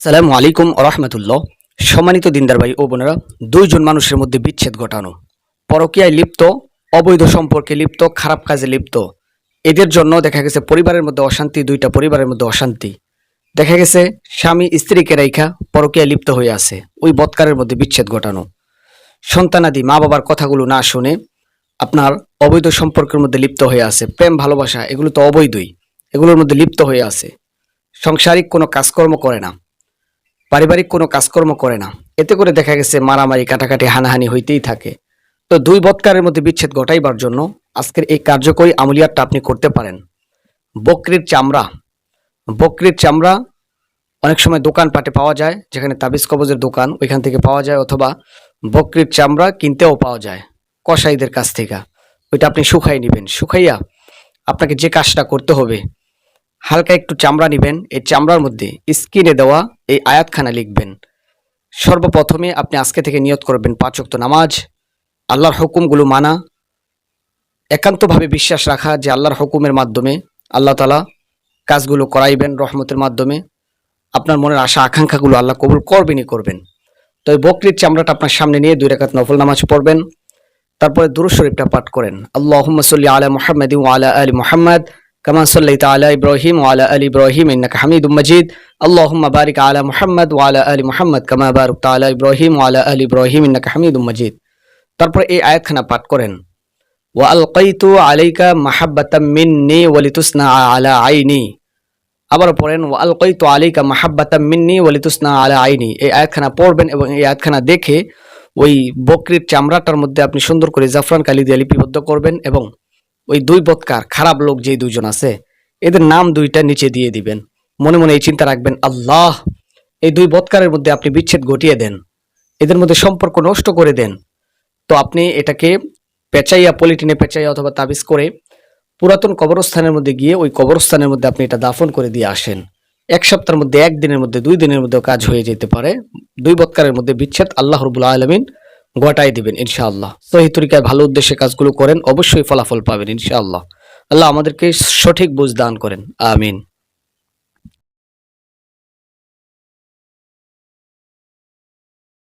সালামু আলাইকুম রহমতুল্লাহ। সম্মানিত দিনদার ভাই ও বোনেরা, দুইজন মানুষের মধ্যে বিচ্ছেদ ঘটানো। পরকীয়ায় লিপ্ত, অবৈধ সম্পর্কে লিপ্ত, খারাপ কাজে লিপ্ত। এদের জন্য দেখা গেছে পরিবারের মধ্যে অশান্তি, দুইটা পরিবারের মধ্যে অশান্তি। দেখা গেছে স্বামী স্ত্রীকে রেখা পরকীয়ায় লিপ্ত হয়ে আছে। ওই বৎকারের মধ্যে বিচ্ছেদ ঘটানো। সন্তানাদি মা বাবার কথাগুলো না শুনে আপনার অবৈধ সম্পর্কের মধ্যে লিপ্ত হয়ে আছে। প্রেম, ভালোবাসা, এগুলো তো অবৈধই। এগুলোর মধ্যে লিপ্ত হয়ে আছে। সাংসারিক কোনো কাজকর্ম করে না। পারিবারিক কোনো কাজকর্ম করে না। এতে করে দেখা গেছে মারামারি, কাটাকাটি, হানাহানি হইতেই থাকে। তো দুই বৎকারের মধ্যে বিচ্ছেদ ঘটাইবার জন্য আজকের এই কার্যকরী আমলিয়াতটা আপনি করতে পারেন। বকরির চামড়া। বকরির চামড়া অনেক সময় দোকানপাটে পাওয়া যায়, যেখানে তাবিজ কবজের দোকান ওইখান থেকে পাওয়া যায়, অথবা বকরির চামড়া কিনতেও পাওয়া যায় কসাইদের কাছ থেকে। ওইটা আপনি শুকাই নেবেন। শুকাইয়া আপনাকে যে কাজটা করতে হবে হালকা একটু চামড়া নেবেন, এই চামড়ার মধ্যে স্কিনে দেওয়া এই আয়াতখানা লিখবেন। সর্বপ্রথমে আপনি আজকে থেকে নিয়ত করবেন পাঁচ ওয়াক্ত নামাজ, আল্লাহর হুকুমগুলো মানা, একান্তভাবে বিশ্বাস রাখা যে আল্লাহর হুকুমের মাধ্যমে আল্লাহ তালা কাজগুলো করাইবেন রহমতের মাধ্যমে। আপনার মনের আশা, আকাঙ্ক্ষাগুলো আল্লাহ কবুল করবেনই করবেন। তো এই বকরির চামড়াটা আপনার সামনে নিয়ে দুই রেখাত নফল নামাজ পড়বেন, তারপরে দুরুদ শরীফটা পাঠ করেন। আল্লাহুম্মা সাল্লি আলা মুহাম্মাদ আলা আলি মুহাম্মাদ। ইব্রাহিম ওয়া আলা আলি ইব্রাহিম ইন্নাকা হামিদুম মাজিদ আল্লাহুম্মা বারিক আলা মুহাম্মাদ ওয়া আলা আলি মুহাম্মাদ কামা বারাকতা আলা ইব্রাহিম ওয়া আলা আলি ইব্রাহিম ইন্নাকা হামিদুম মাজিদ তারপরে এই আয়াতখানা পাঠ করেন। ওয়া আলকাইতু আলাইকা মাহাব্বাতাম মিন্নি ওয়া লিতুসনা আলা আইনি। আবার পড়েন, ওয়া আলকাইতু আলাইকা মাহাব্বাতাম মিন্নি ওয়া লিতুসনা আলা আইনি। এই আয়াতখানা পড়বেন এবং এই আয়াতখানা দেখে ওই বকরির চামড়াটার মধ্যে আপনি সুন্দর করে জাফরান কালি দিয়ে লিপিবদ্ধ করবেন এবং ওই দুই বৎকার খারাপ লোক যেই দুজন আছে, এদের নাম দুইটা নিচে দিয়ে দিবেন। মনে মনে এই চিন্তা রাখবেন, আল্লাহ, এই দুই বৎকারের মধ্যে আপনি বিচ্ছেদ ঘটিয়ে দেন, এদের মধ্যে সম্পর্ক নষ্ট করে দেন। তো আপনি এটাকে পেঁচাইয়া, পলিটিনে পেঁচাইয়া অথবা তাবিজ করে পুরাতন কবরস্থানের মধ্যে গিয়ে ওই কবরস্থানের মধ্যে আপনি এটা দাফন করে দিয়ে আসেন। এক সপ্তাহের মধ্যে, একদিনের মধ্যে, দুই দিনের মধ্যেও কাজ হয়ে যেতে পারে। দুই বৎকারের মধ্যে বিচ্ছেদ আল্লাহ রবুল্লা আলমিন ঘটাই দিবেন, ইনশাআল্লাহ। সহি তরিকায় ভালো উদ্দেশ্যে কাজগুলো করেন, অবশ্যই ফলাফল পাবেন, ইনশাআল্লাহ। আল্লাহ আমাদেরকে সঠিক বুঝ দান করেন, আমিন।